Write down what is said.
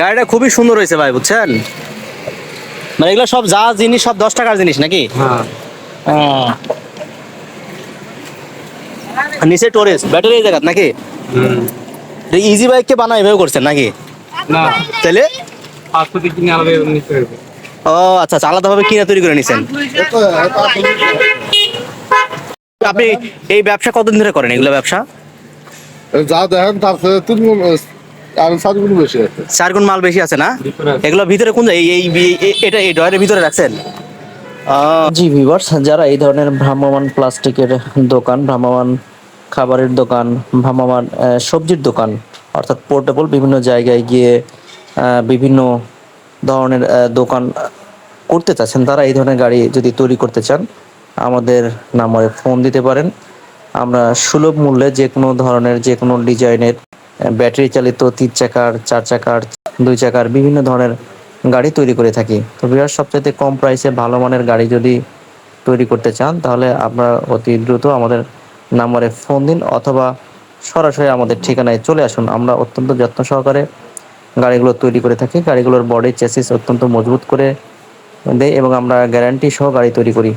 গাড়িটা খুবই সুন্দর হয়েছে ভাই বুঝছেন? মানে এগুলো সব যা জিনিস সব দশ টাকার জিনিস নাকি? হ্যাঁ। আর নিচে টোরেস ব্যাটারি জায়গা নাকি? ইজি বাইক কে বানা এভাবে করছেন নাকি? তাহলে? আলাদা ও আচ্ছা আচ্ছা আলাদাভাবে কিনে তৈরি করে নিছেন? আপনি এই ব্যবসা কতদিন ধরে করেন এগুলো ব্যবসা? যা দেখেন তার তিন গুণ আমি বেশি আছে। চার গুণ মাল বেশি আছে না? এগুলো ভিতরে কোন এই এই- এটা এই ডয়ের ভিতরে রাখছেন? আহ, জি ভিউয়ার্স যারা এই ধরনের ভ্রাম্যমান প্লাস্টিকের দোকান ভ্রাম্যমান খাবারের দোকান ভ্রাম্যমান আহ, সবজির দোকান অর্থাৎ পোর্টেবল বিভিন্ন জায়গায় গিয়ে আহ, বিভিন্ন ধরনের দোকান করতে চাচ্ছেন তারা এই ধরনের গাড়ি যদি তৈরি করতে চান আমাদের নাম্বারে ফোন দিতে পারেন। আমরা সুলভ মূল্যে যে কোনো ধরনের যে কোনো ডিজাইনের ব্যাটারি চালিত তিন চাকার, চার চাকার, দুই চাকার বিভিন্ন ধরনের গাড়ি তৈরি করে থাকি। তো বিরাট সবচাইতে কম প্রাইসে ভালো মানের গাড়ি যদি তৈরি করতে চান, তাহলে আপনারা অতি দ্রুত আমাদের নাম্বারে ফোন দিন অথবা সরাসরি আমাদের ঠিকানায় চলে আসুন। আমরা অত্যন্ত যত্ন সহকারে গাড়িগুলো তৈরি করে থাকি। গাড়িগুলোর বডি চেসিস অত্যন্ত মজবুত করে দেয় এবং আমরা গ্যারান্টি সহ গাড়ি তৈরি করি।